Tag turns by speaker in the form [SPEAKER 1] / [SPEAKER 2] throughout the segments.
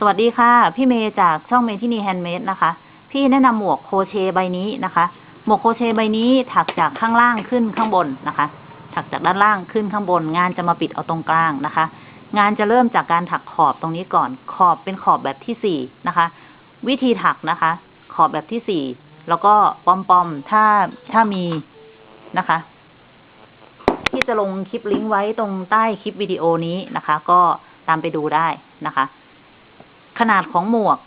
[SPEAKER 1] สวัสดีค่ะ พี่เมย์จากช่องเมที่นีแฮนด์เมดนะคะ พี่แนะนำหมวกโคเชใบนี้นะคะ หมวกโคเชใบนี้ถักจากข้างล่างขึ้นข้างบนนะคะ ถักจากด้านล่างขึ้นข้างบน งานจะมาปิดเอาตรงกลางนะคะ งานจะเริ่มจากการถักขอบตรงนี้ก่อน ขอบเป็นขอบแบบที่สี่นะคะ วิธีถักนะคะ ขอบแบบที่สี่แล้วก็ปอมปอมถ้าถ้ามีนะคะ ที่จะลงคลิปลิงก์ไว้ตรงใต้คลิปวิดีโอนี้นะคะ ก็ตามไปดูได้นะคะ ขนาดของหมวก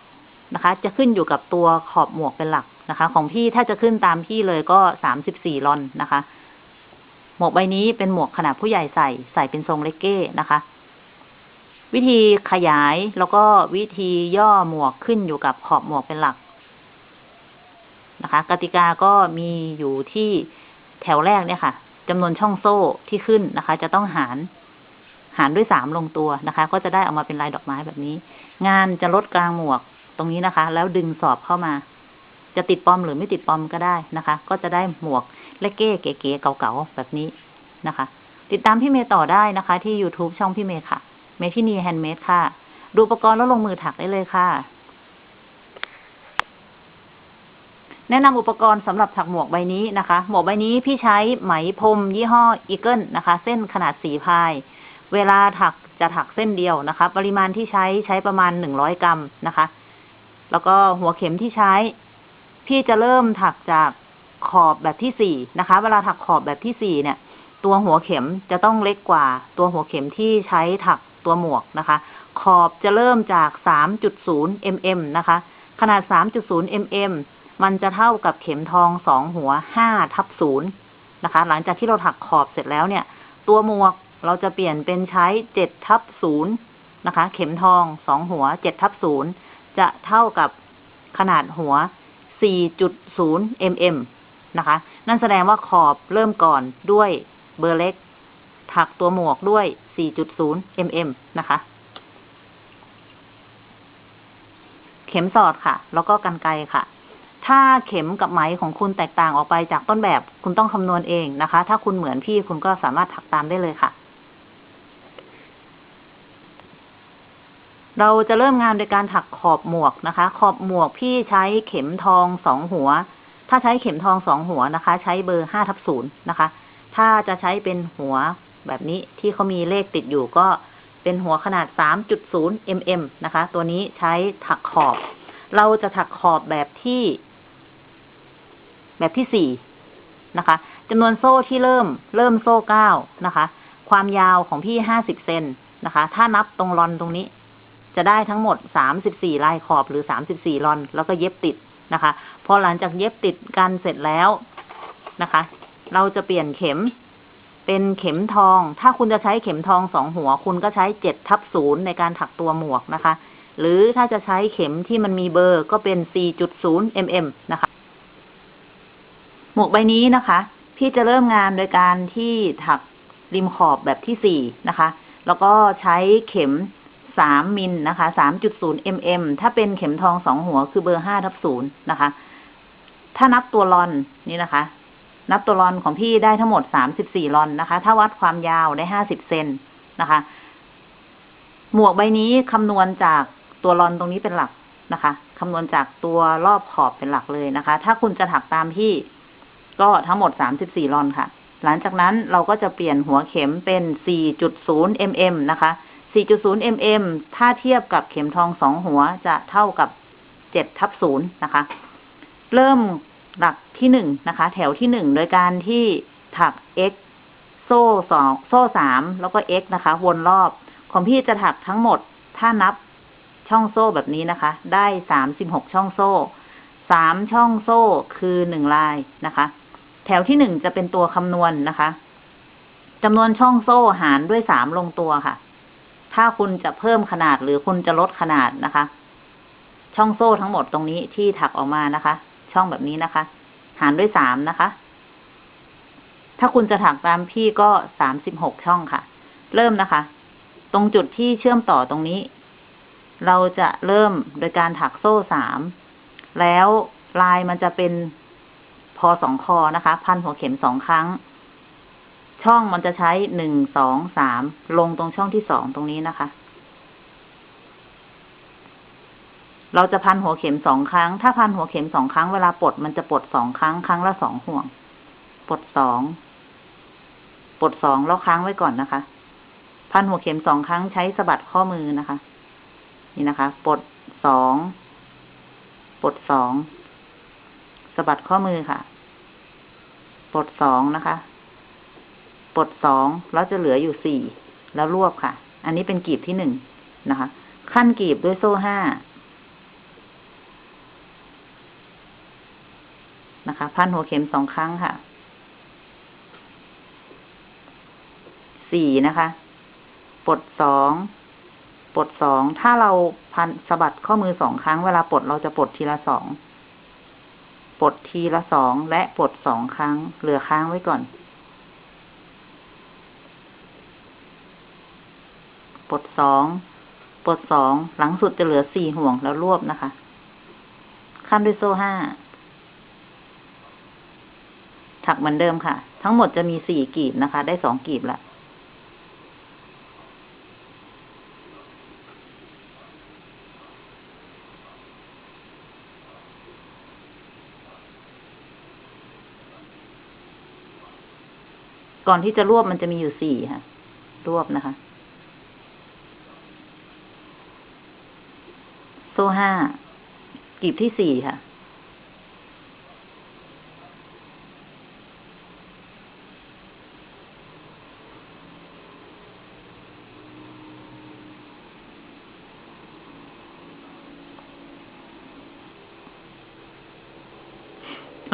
[SPEAKER 1] นะคะ จะขึ้นอยู่กับตัวขอบหมวกเป็นหลักนะคะ ของพี่ถ้าจะขึ้นตามพี่เลยก็สามสิบสี่ลอนนะคะ หมวกใบนี้เป็นหมวกขนาดผู้ใหญ่ใส่ใส่เป็นทรงเลกเก้นะคะ วิธีขยายแล้วก็วิธีย่อหมวกขึ้นอยู่กับขอบหมวกเป็นหลักนะคะ กติกาก็มีอยู่ที่แถวแรกเนี่ยค่ะจำนวนช่องโซ่ที่ขึ้นนะคะ จะต้องหาร หารด้วยสามลงตัวนะคะ ก็จะได้ออกมาเป็นลายดอกไม้แบบนี้ งานจะลดกลางหมวกตรงนี้นะคะ แล้วดึงสอบเข้ามา จะติดปอมหรือไม่ติดปอมก็ได้นะคะ ก็จะได้หมวกและเก้เก๋ๆเก่าๆแบบนี้นะคะ ติดตามพี่เมย์ต่อได้นะคะ ที่ YouTube ช่องพี่เมย์ค่ะ เมทินีแฮนด์เมดค่ะ ดูอุปกรณ์แล้วลงมือถักได้เลยค่ะ แนะนำอุปกรณ์สำหรับถักหมวกใบนี้นะคะ หมวกใบนี้พี่ใช้ไหมพรมยี่ห้ออีเกิลนะคะ เส้นขนาดสีพาย เวลาถักจะถักเส้นเดียวนะคะ ปริมาณที่ใช้ใช้ประมาณหนึ่งร้อยกรัมนะคะ แล้วก็หัวเข็มที่ใช้ พี่จะเริ่มถักจากขอบแบบที่สี่นะคะ เวลาถักขอบแบบที่สี่เนี่ย ตัวหัวเข็มจะต้องเล็กกว่า ตัวหัวเข็มที่ใช้ถักตัวหมวกนะคะ ขอบจะเริ่มจาก 3.0 mm นะคะ ขนาด 3.0 mm มันจะเท่ากับเข็มทองสองหัว5ทับ0นะคะ หลังจากที่เราถักขอบเสร็จแล้วเนี่ย ตัวหมวก เราจะเปลี่ยนเป็นใช้7ทับ0นย์นะคะ เข็มทองสองหัว7ทับ0จะเท่ากับขนาดหัว 4.0 mm นะคะ นั่นแสดงว่าขอบเริ่มก่อนด้วยเบอร์เล็ก ถักตัวหมวกด้วย 4.0 mm นะคะ เข็มสอดค่ะ แล้วก็กันไกค่ะ ถ้าเข็มกับไหมของคุณแตกต่างออกไปจากต้นแบบ คุณต้องคำนวณเองนะคะ ถ้าคุณเหมือนพี่คุณก็สามารถถักตามได้เลยค่ะ เราจะเริ่มงานโดยการถักขอบหมวกนะคะ ขอบหมวกพี่ใช้เข็มทองสองหัว ถ้าใช้เข็มทองสองหัวนะคะ ใช้เบอร์ห้าทับศูนย์นะคะ ถ้าจะใช้เป็นหัวแบบนี้ที่เขามีเลขติดอยู่ก็เป็นหัวขนาด 3.0 mm นะคะ ตัวนี้ใช้ถักขอบ เราจะถักขอบแบบที่ แบบที่สี่นะคะจำนวนโซ่ที่เริ่ม เริ่มโซ่เก้านะคะ ความยาวของพี่ห้าสิบเซนนะคะ ถ้านับตรงรอนตรงนี้ จะได้ทั้งหมดสามสิบสี่ลายขอบหรือสามสิบสี่รอน แล้วก็เย็บติดนะคะ พอหลังจากเย็บติดกันเสร็จแล้วนะคะ เราจะเปลี่ยนเข็มเป็นเข็มทอง ถ้าคุณจะใช้เข็มทองสองหัว คุณก็ใช้เจ็ดทับศูนย์ในการถักตัวหมวกนะคะ หรือถ้าจะใช้เข็มที่มันมีเบอร์ก็เป็น 4.0 mm นะคะ หมวกใบนี้นะคะ พี่จะเริ่มงานโดยการที่ถักริมขอบแบบที่สี่นะคะ แล้วก็ใช้เข็ม สามมิลนะคะ 3.0 mm ถ้าเป็นเข็มทองสองหัวคือเบอร์ห้าทับศูนย์นะคะ ถ้านับตัวลอนนี่นะคะ นับตัวรอนของพี่ได้ทั้งหมดสามสิบสี่รอนนะคะ ถ้าวัดความยาวได้ห้าสิบเซนนะคะ หมวกใบนี้คำนวณจากตัวรอนตรงนี้เป็นหลักนะคะคำนวณจากตัวรอบขอบเป็นหลักเลยนะคะ ถ้าคุณจะถักตามพี่ก็ทั้งหมดสามสิบสี่รอนค่ะ หลังจากนั้นเราก็จะเปลี่ยนหัวเข็มเป็นสี่จุดศูนย์ mm นะคะ สี่จุดศูนย์ mm ถ้าเทียบกับเข็มทองสองหัวจะเท่ากับเจ็ดทับศูนย์นะคะ เริ่มหลักที่หนึ่งนะคะ แถวที่หนึ่งโดยการที่ถัก x โซ่สองโซ่สามแล้วก็ x นะคะ วนรอบ ของพี่จะถักทั้งหมด ถ้านับช่องโซ่แบบนี้นะคะ ได้สามสิบหกช่องโซ่สามช่องโซ่คือหนึ่งลายนะคะ แถวที่หนึ่งจะเป็นตัวคำนวณนะคะจำนวนช่องโซ่หารด้วยสามลงตัวค่ะ ถ้าคุณจะเพิ่มขนาดหรือคุณจะลดขนาดนะคะ ช่องโซ่ทั้งหมดตรงนี้ที่ถักออกมานะคะ ช่องแบบนี้นะคะ หารด้วยสามนะคะ ถ้าคุณจะถักตามพี่ก็สามสิบหกช่องค่ะ เริ่มนะคะ ตรงจุดที่เชื่อมต่อตรงนี้ เราจะเริ่มโดยการถักโซ่สามแล้วลายมันจะเป็นพอสองคอนะคะ พันหัวเข็มสองครั้ง ช่องมันจะใช้หนึ่งสองสามลงตรงช่องที่สองตรงนี้นะคะ เราจะพันหัวเข็มสองครั้ง ถ้าพันหัวเข็มสองครั้งเวลาปลดมันจะปลดสองครั้ง ครั้งละสองห่วง ปลดสอง ปลดสองแล้วค้างไว้ก่อนนะคะ พันหัวเข็มสองครั้งใช้สะบัดข้อมือนะคะ นี่นะคะ ปลดสอง ปลดสองสะบัดข้อมือค่ะ ปลดสองนะคะ ปลดสองแล้วจะเหลืออยู่สี่แล้วรวบค่ะ อันนี้เป็นกีบที่หนึ่งนะคะ ขั้นกีบด้วยโซ่ห้านะคะ พันหัวเข็มสองครั้งค่ะสี่นะคะปลดสองปลดสองถ้าเราพันสะบัดข้อมือสองครั้งเวลาปลดเราจะปลดทีละสองปลดทีละสองและปลดสองครั้งเหลือค้างไว้ก่อน ปลดสองปลดสองหลังสุดจะเหลือสี่ห่วงแล้วรวบนะคะขั้นด้วยโซ่ห้าถักเหมือนเดิมค่ะ ทั้งหมดจะมีสี่กีบนะคะ ได้สองกีบละก่อนที่จะรวบมันจะมีอยู่สี่ค่ะ รวบนะคะ โซ่ห้ากีบที่สี่ค่ะ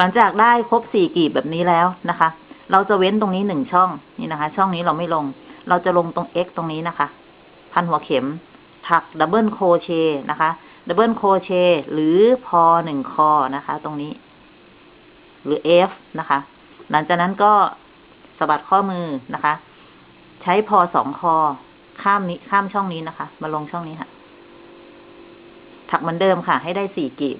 [SPEAKER 1] หลังจากได้ครบสี่กีบแบบนี้แล้วนะคะ เราจะเว้นตรงนี้หนึ่งช่องนี่นะคะ ช่องนี้เราไม่ลง เราจะลงตรง x ตรงนี้นะคะ พันหัวเข็มถักดับเบิลโคเชนะคะ ดับเบิลโคเชหรือพอหนึ่งคอนะคะ ตรงนี้ หรือ f นะคะ หลังจากนั้นก็สะบัดข้อมือนะคะ ใช้พอสองคอ ข้ามนี้ข้ามช่องนี้นะคะ มาลงช่องนี้ค่ะ ถักเหมือนเดิมค่ะ ให้ได้สี่กีบ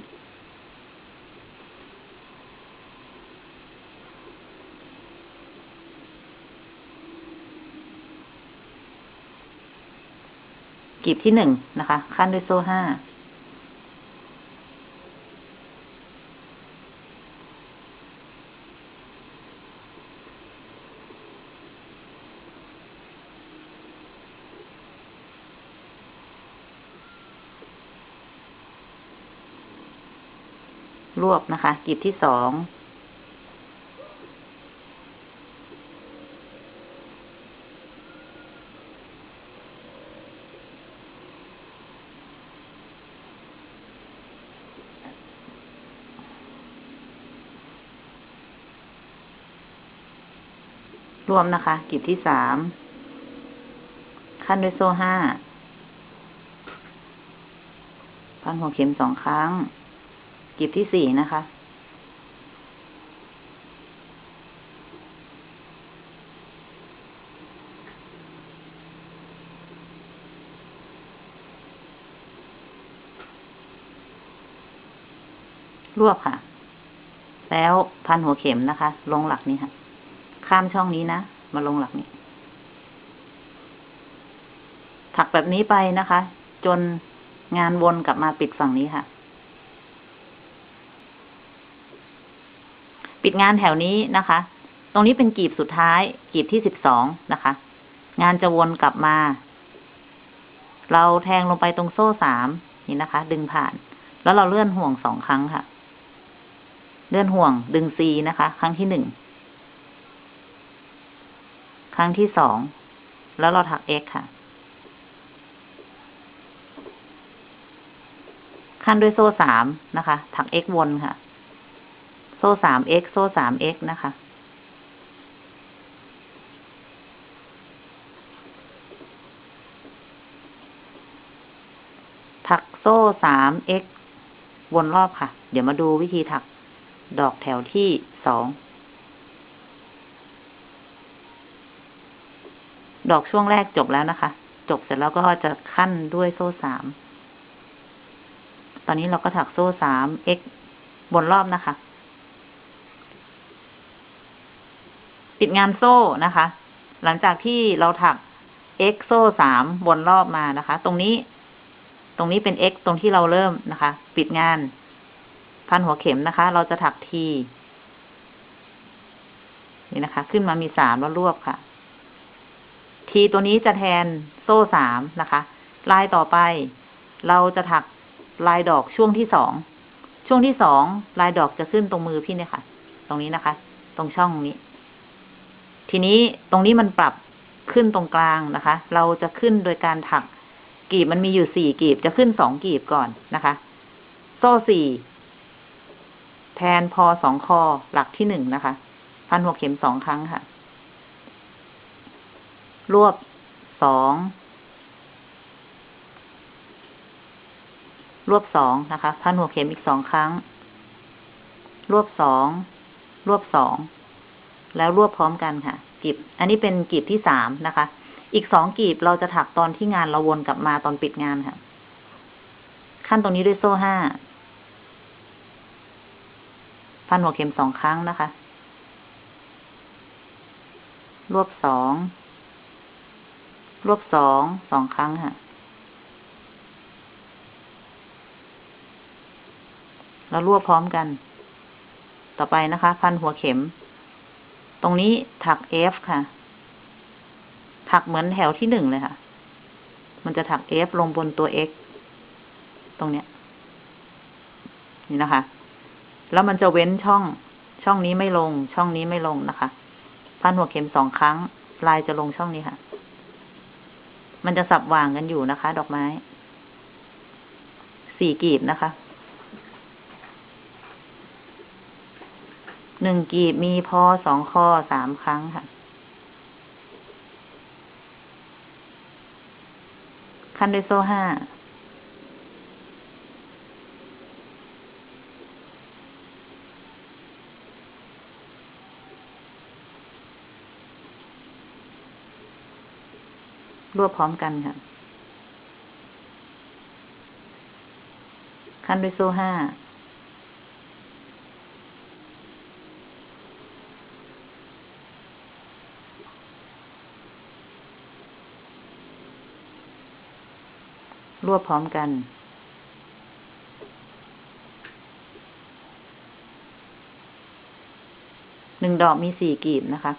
[SPEAKER 1] กีบที่หนึ่งนะคะ ขั้นด้วยโซ่ห้า รวบนะคะ กีบที่สองรวมนะคะกลีบที่สาม ขั้นด้วยโซ่ห้าพันหัวเข็มสองครั้ง กีบที่สี่นะคะ รวบค่ะ แล้วพันหัวเข็มนะคะ ลงหลักนี้ค่ะ ข้ามช่องนี้นะ มาลงหลักนี้ ถักแบบนี้ไปนะคะ จนงานวนกลับมาปิดฝั่งนี้ค่ะ ปิดงานแถวนี้นะคะ ตรงนี้เป็นกีบสุดท้าย กีบที่สิบสองนะคะ งานจะวนกลับมา เราแทงลงไปตรงโซ่สามนี่นะคะ ดึงผ่าน แล้วเราเลื่อนห่วงสองครั้งค่ะ เลื่อนห่วงดึงซีนะคะ ครั้งที่หนึ่งครั้งที่สองแล้วเราถัก x ค่ะ ขั้นด้วยโซ่สามนะคะ ถัก x วนค่ะ โซ่สาม x โซ่สาม x นะคะ ถักโซ่สาม x วนรอบค่ะ เดี๋ยวมาดูวิธีถักดอกแถวที่สอง ดอกช่วงแรกจบแล้วนะคะ จบเสร็จแล้วก็จะขั้นด้วยโซ่สาม ตอนนี้เราก็ถักโซ่สาม x บนรอบนะคะ ปิดงานโซ่นะคะ หลังจากที่เราถัก x โซ่สามบนรอบมานะคะ ตรงนี้ ตรงนี้เป็น x ตรงที่เราเริ่มนะคะ ปิดงาน พันหัวเข็มนะคะ เราจะถัก t นี่นะคะ ขึ้นมามีสามแล้วรวบค่ะ t ตัวนี้จะแทนโซ่สามนะคะ ลายต่อไป เราจะถักลายดอกช่วงที่สอง ช่วงที่สองลายดอกจะขึ้นตรงมือพี่เนี่ยค่ะ ตรงนี้นะคะ ตรงช่องนี้ ทีนี้ตรงนี้มันปรับขึ้นตรงกลางนะคะ เราจะขึ้นโดยการถักกีบมันมีอยู่สี่กีบจะขึ้นสองกีบก่อนนะคะ โซ่สี่แทนพอสองคอหลักที่หนึ่งนะคะพันหัวเข็มสองครั้งค่ะ รวบสองรวบสองนะคะ พันหัวเข็มอีกสองครั้ง รวบสอง รวบสอง แล้วรวบพร้อมกันค่ะกีบอันนี้เป็นกีบที่สามนะคะ อีกสองกีบเราจะถักตอนที่งานเราวนกลับมาตอนปิดงานค่ะ ขั้นตรงนี้ด้วยโซ่ห้าพันหัวเข็มสองครั้งนะคะ รวบสอง รวบสอง สองครั้งค่ะ แล้วรวบพร้อมกัน ต่อไปนะคะ พันหัวเข็ม ตรงนี้ถัก F ค่ะ ถักเหมือนแถวที่หนึ่งเลยค่ะ มันจะถัก F ลงบนตัว X ตรงเนี้ย นี่นะคะ แล้วมันจะเว้นช่อง ช่องนี้ไม่ลง ช่องนี้ไม่ลงนะคะ พันหัวเข็มสองครั้ง ลายจะลงช่องนี้ค่ะ มันจะสับวางกันอยู่นะคะ ดอกไม้ สี่กีบนะคะ หนึ่งกีบมีพอสองคอสามครั้งค่ะ ขั้นด้วยโซ่ห้า รวบพร้อมกันค่ะ ขั้นด้วยโซ่ห้า วบพร้อมกัน หนึ่งดอกมีสี่กีบนะคะ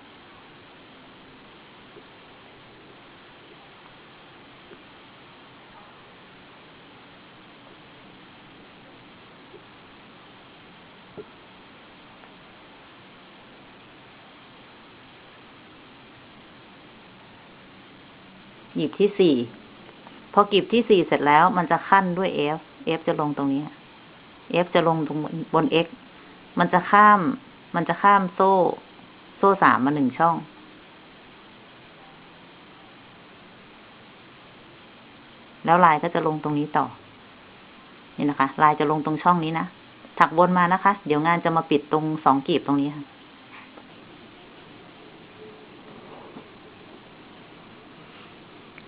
[SPEAKER 1] หยิบที่สี่ พอกีบที่สี่เสร็จแล้วมันจะขั้นด้วย F F จะลงตรงนี้ F จะลงตรงบน X มันจะข้าม มันจะข้ามโซ่ โซ่สามมาหนึ่งช่อง แล้วลายก็จะลงตรงนี้ต่อ นี่นะคะ ลายจะลงตรงช่องนี้นะ ถักวนมานะคะ เดี๋ยวงานจะมาปิดตรงสองกีบตรงนี้ค่ะ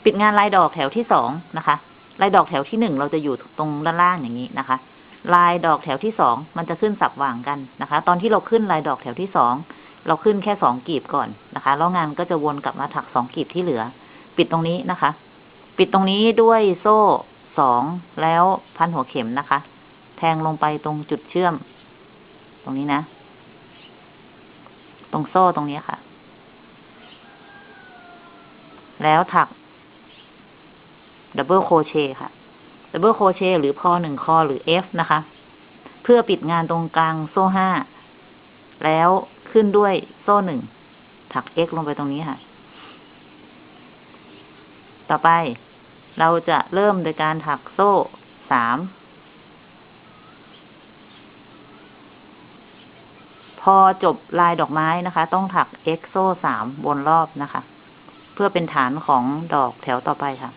[SPEAKER 1] ปิดงานลายดอกแถวที่สองนะคะลายดอกแถวที่หนึ่งเราจะอยู่ตรงด้านล่างอย่างนี้นะคะ ลายดอกแถวที่สองมันจะขึ้นสับหว่างกันนะคะ ตอนที่เราขึ้นลายดอกแถวที่สองเราขึ้นแค่สองกีบก่อนนะคะแล้วงานก็จะวนกลับมาถักสองกีบที่เหลือ ปิดตรงนี้นะคะ ปิดตรงนี้ด้วยโซ่สองแล้วพันหัวเข็มนะคะ แทงลงไปตรงจุดเชื่อม ตรงนี้นะ ตรงโซ่ตรงนี้ค่ะ แล้วถัก ดับเบิลโคเชค่ะดับเบิลโคเชหรือพอหนึ่งคอหรือ F นะคะ เพื่อปิดงานตรงกลางโซ่ห้า แล้วขึ้นด้วยโซ่หนึ่ง ถัก X ลงไปตรงนี้ค่ะ ต่อไปเราจะเริ่มโดยการถักโซ่สาม พอจบลายดอกไม้นะคะ ต้องถัก X โซ่สามวนรอบนะคะ เพื่อเป็นฐานของดอกแถวต่อไปค่ะ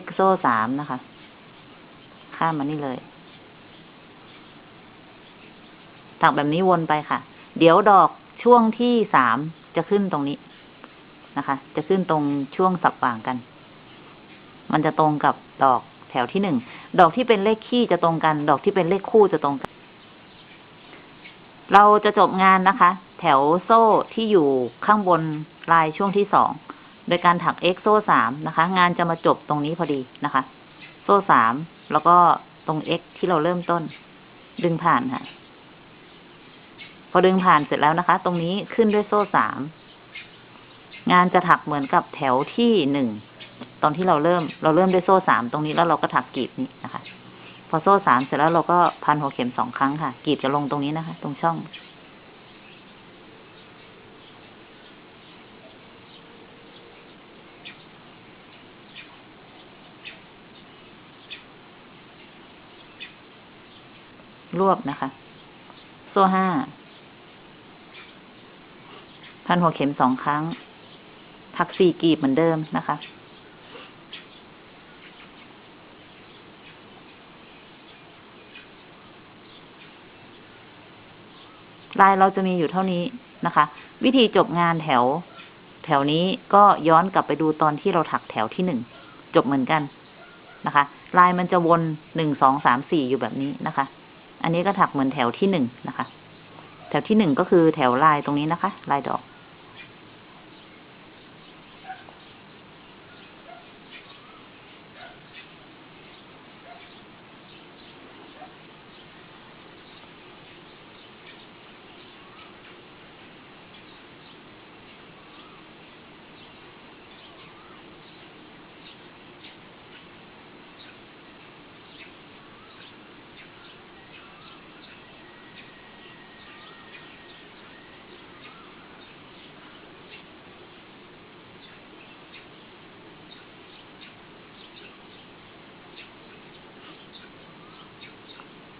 [SPEAKER 1] X โซสามนะคะ ข้ามมานี่เลยถักแบบนี้วนไปค่ะ เดี๋ยวดอกช่วงที่สามจะขึ้นตรงนี้นะคะ จะขึ้นตรงช่วงสับว่างกัน มันจะตรงกับดอกแถวที่หนึ่ง ดอกที่เป็นเลขคี่จะตรงกัน ดอกที่เป็นเลขคู่จะตรงกัน เราจะจบงานนะคะ แถวโซ่ที่อยู่ข้างบนลายช่วงที่สอง โดยการถัก x โซ่สามนะคะ งานจะมาจบตรงนี้พอดีนะคะ โซ่สามแล้วก็ตรง x ที่เราเริ่มต้น ดึงผ่านค่ะ พอดึงผ่านเสร็จแล้วนะคะ ตรงนี้ขึ้นด้วยโซ่สามงานจะถักเหมือนกับแถวที่หนึ่งตอนที่เราเริ่ม เราเริ่มด้วยโซ่สามตรงนี้แล้วเราก็ถักกรีบนี้นะคะ พอโซ่สามเสร็จแล้วเราก็พันหัวเข็มสองครั้งค่ะกรีบจะลงตรงนี้นะคะ ตรงช่อง รวบนะคะ โซ่ห้า พันหัวเข็มสองครั้ง ถักสี่กรีบเหมือนเดิมนะคะลายเราจะมีอยู่เท่านี้นะคะ วิธีจบงานแถว แถวนี้ก็ย้อนกลับไปดูตอนที่เราถักแถวที่หนึ่งจบเหมือนกันนะคะ ลายมันจะวนหนึ่งสองสามสี่อยู่แบบนี้นะคะ อันนี้ก็ถักเหมือนแถวที่หนึ่งนะคะ แถวที่หนึ่งก็คือแถวลายตรงนี้นะคะ ลายดอก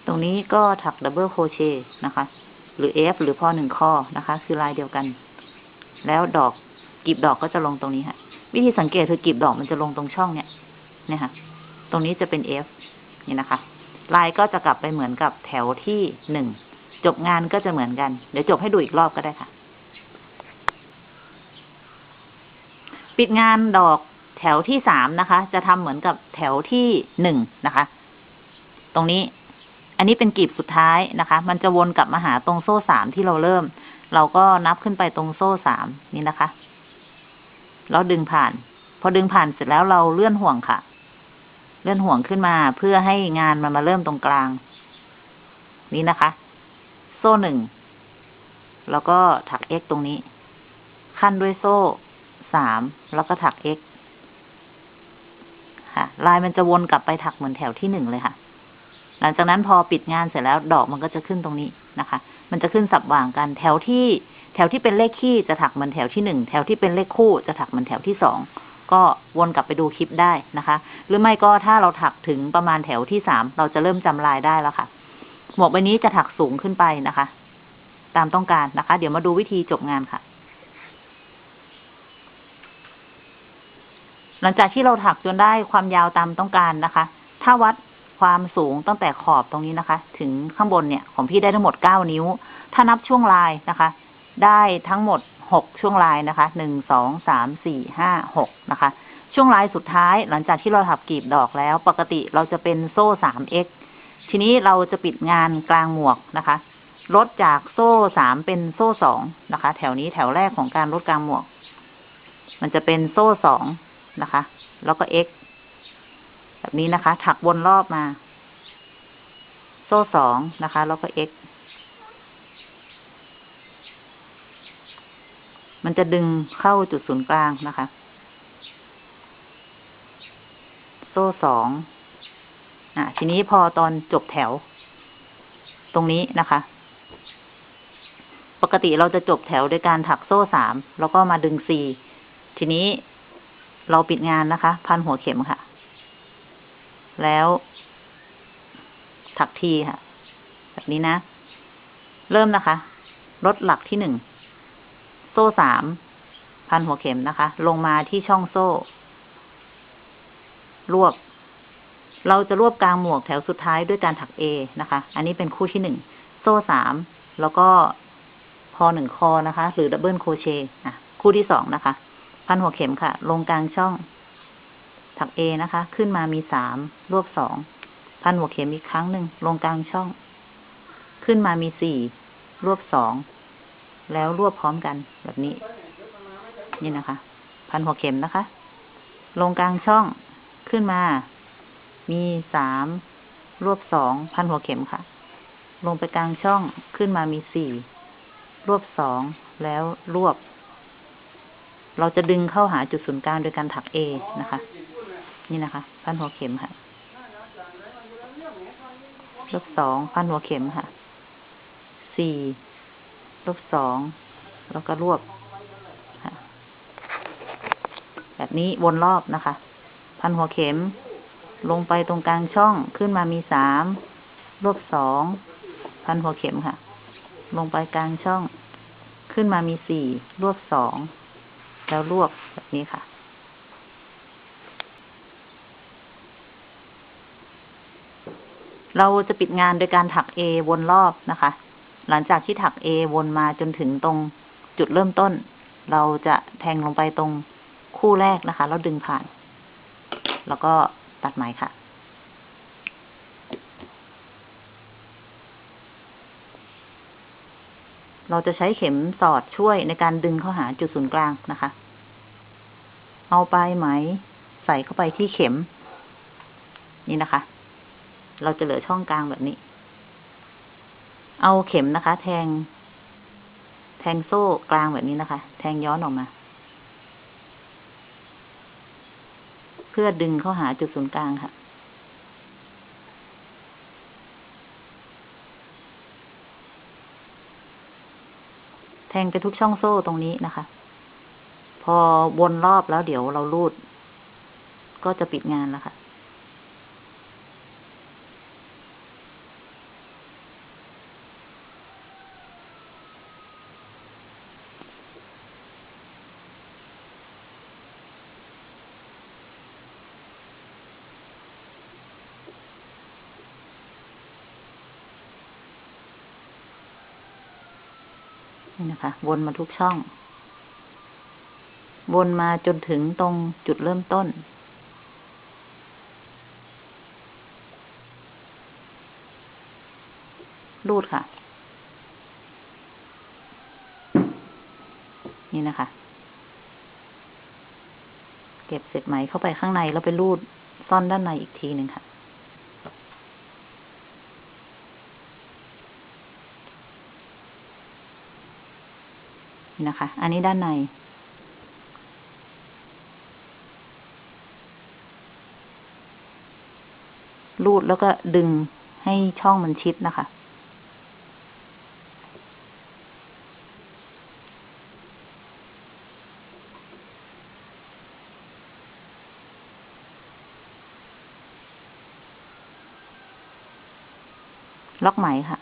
[SPEAKER 1] ต รงนี้ก็ถักดับเบิลโคเชต์นะคะ หรือ F หรือพอหนึ่งข้อนะคะ คือลายเดียวกัน แล้วดอกกีบดอกก็จะลงตรงนี้ค่ะ วิธีสังเกตคือกีบดอกมันจะลงตรงช่องเนี้ยเนี่ยค่ะ ตรงนี้จะเป็น F นี่นะคะ ลายก็จะกลับไปเหมือนกับแถวที่หนึ่งจบงานก็จะเหมือนกัน เดี๋ยวจบให้ดูอีกรอบก็ได้ค่ะ ปิดงานดอกแถวที่สามนะคะ จะทำเหมือนกับแถวที่หนึ่งนะคะ ตรงนี้ อันนี้เป็นกลีบสุดท้ายนะคะ มันจะวนกลับมาหาตรงโซ่สามที่เราเริ่ม เราก็นับขึ้นไปตรงโซ่สามนี่นะคะ แล้วดึงผ่าน พอดึงผ่านเสร็จแล้วเราเลื่อนห่วงค่ะ เลื่อนห่วงขึ้นมาเพื่อให้งานมันมาเริ่มตรงกลาง นี่นะคะ โซ่หนึ่ง แล้วก็ถัก x ตรงนี้ ขั้นด้วยโซ่สามแล้วก็ถัก x ค่ะ ลายมันจะวนกลับไปถักเหมือนแถวที่หนึ่งเลยค่ะ หลังจากนั้นพอปิดงานเสร็จแล้วดอกมันก็จะขึ้นตรงนี้นะคะ มันจะขึ้นสับว่างกันแถวที่ แถวที่เป็นเลขคี่จะถักเหมือนแถวที่หนึ่งแถวที่เป็นเลขคู่จะถักเหมือนแถวที่สองก็วนกลับไปดูคลิปได้นะคะ หรือไม่ก็ถ้าเราถักถึงประมาณแถวที่สามเราจะเริ่มจำลายได้แล้วค่ะ หมวกใบนี้จะถักสูงขึ้นไปนะคะ ตามต้องการนะคะ เดี๋ยวมาดูวิธีจบงานค่ะ หลังจากที่เราถักจนได้ความยาวตามต้องการนะคะ ถ้าวัด ความสูงตั้งแต่ขอบตรงนี้นะคะ ถึงข้างบนเนี่ยของพี่ได้ทั้งหมดเก้านิ้ว ถ้านับช่วงลายนะคะ ได้ทั้งหมดหกช่วงลายนะคะหนึ่งสองสามสี่ห้าหกนะคะ ช่วงลายสุดท้ายหลังจากที่เราถักกลีบดอกแล้ว ปกติเราจะเป็นโซ่สาม x ทีนี้เราจะปิดงานกลางหมวกนะคะลดจากโซ่สามเป็นโซ่สองนะคะ แถวนี้แถวแรกของการลดกลางหมวก มันจะเป็นโซ่สองนะคะ แล้วก็ x แบบนี้นะคะ ถักวนรอบมา โซ่สองนะคะ แล้วก็ x มันจะดึงเข้าจุดศูนย์กลางนะคะ โซ่สองอะ ทีนี้พอตอนจบแถว ตรงนี้นะคะ ปกติเราจะจบแถวโดยการถักโซ่สาม แล้วก็มาดึงสี่ทีนี้เราปิดงานนะคะ พันหัวเข็มค่ะ แล้วถักทีค่ะ แบบนี้นะ เริ่มนะคะ ลดหลักที่หนึ่ง โซ่สาม พันหัวเข็มนะคะ ลงมาที่ช่องโซ่ รวบ เราจะรวบกลางหมวกแถวสุดท้ายด้วยการถัก A นะคะ อันนี้เป็นคู่ที่หนึ่ง โซ่สาม แล้วก็พอหนึ่งคอนะคะ หรือดับเบิลโคเชต์อะ คู่ที่สองนะคะ พันหัวเข็มค่ะ ลงกลางช่อง ถัก A นะคะ ขึ้นมามีสามรวบสองพันหัวเข็มอีกครั้งหนึ่งลงกลางช่อง ขึ้นมามีสี่รวบสองแล้วรวบพร้อมกันแบบนี้ นี่นะคะ พันหัวเข็มนะคะ ลงกลางช่องขึ้นมา มีสามรวบสองพันหัวเข็มค่ะ ลงไปกลางช่องขึ้นมามีสี่รวบสองแล้วรวบ เราจะดึงเข้าหาจุดศูนย์กลางโดยการถัก A นะคะ นี่นะคะพันหัวเข็มค่ะ ลบสองพันหัวเข็มค่ะ สี่ลบสอง แล้วก็รวบแบบนี้วนรอบนะคะ พันหัวเข็ม ลงไปตรงกลางช่องขึ้นมามีสามรวบสองพันหัวเข็มค่ะ ลงไปกลางช่อง ขึ้นมามีสี่รวบสองแล้วรวบแบบนี้ค่ะ เราจะปิดงานโดยการถัก A วนรอบนะคะ หลังจากที่ถัก A วนมาจนถึงตรงจุดเริ่มต้น เราจะแทงลงไปตรงคู่แรกนะคะ แล้วดึงผ่าน แล้วก็ตัดไหมค่ะ เราจะใช้เข็มสอดช่วยในการดึงเข้าหาจุดศูนย์กลางนะคะ เอาปลายไหมใส่เข้าไปที่เข็ม นี่นะคะ เราจะเหลือช่องกลางแบบนี้ เอาเข็มนะคะ แทง แทงโซ่กลางแบบนี้นะคะ แทงย้อนออกมา เพื่อดึงเข้าหาจุดศูนย์กลางค่ะแทงไปทุกช่องโซ่ตรงนี้นะคะ พอวนรอบแล้วเดี๋ยวเราลูด ก็จะปิดงานแล้วค่ะ นี่ะคะ วนมาทุกช่อง วนมาจนถึงตรงจุดเริ่มต้น รูดค่ะ นี่นะคะ เก็บเศษไหมเข้าไปข้างในแล้วไปรูดซ่อนด้านในอีกทีหนึ่งค่ะ นะคะ อันนี้ด้านใน รูดแล้วก็ดึงให้ช่องมันชิดนะคะ ล็อกไหมค่ะ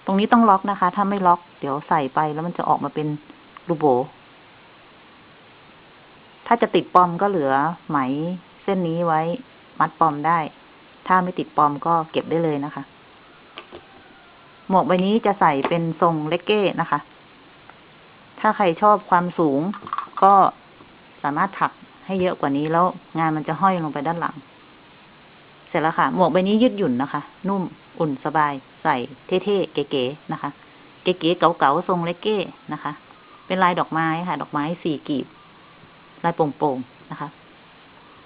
[SPEAKER 1] ต รงนี้ต้องล็อกนะคะ ถ้าไม่ล็อก เดี๋ยวใส่ไปแล้วมันจะออกมาเป็นรูโบ ถ้าจะติดปอมก็เหลือไหมเส้นนี้ไว้ มัดปอมได้ ถ้าไม่ติดปอมก็เก็บได้เลยนะคะ หมวกใบนี้จะใส่เป็นทรงเลกเก้นะคะ ถ้าใครชอบความสูงก็สามารถถักให้เยอะกว่านี้แล้วงานมันจะห้อยลงไปด้านหลัง เสร็จแล้วค่ะ หมวกใบนี้ยืดหยุ่นนะคะ นุ่มอุ่นสบาย ใส่เท่ๆ เก๋ๆนะคะ เก๋ๆเก๋าๆทรงเลเก้นะคะ เป็นลายดอกไม้ค่ะ ดอกไม้สี่กีบ ลายโป่งๆนะคะ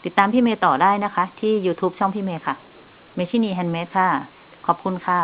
[SPEAKER 1] ติดตามพี่เมย์ต่อได้นะคะ ที่ YouTube ช่องพี่เมย์ค่ะ เมชินีแฮนด์เมดค่ะ ขอบคุณค่ะ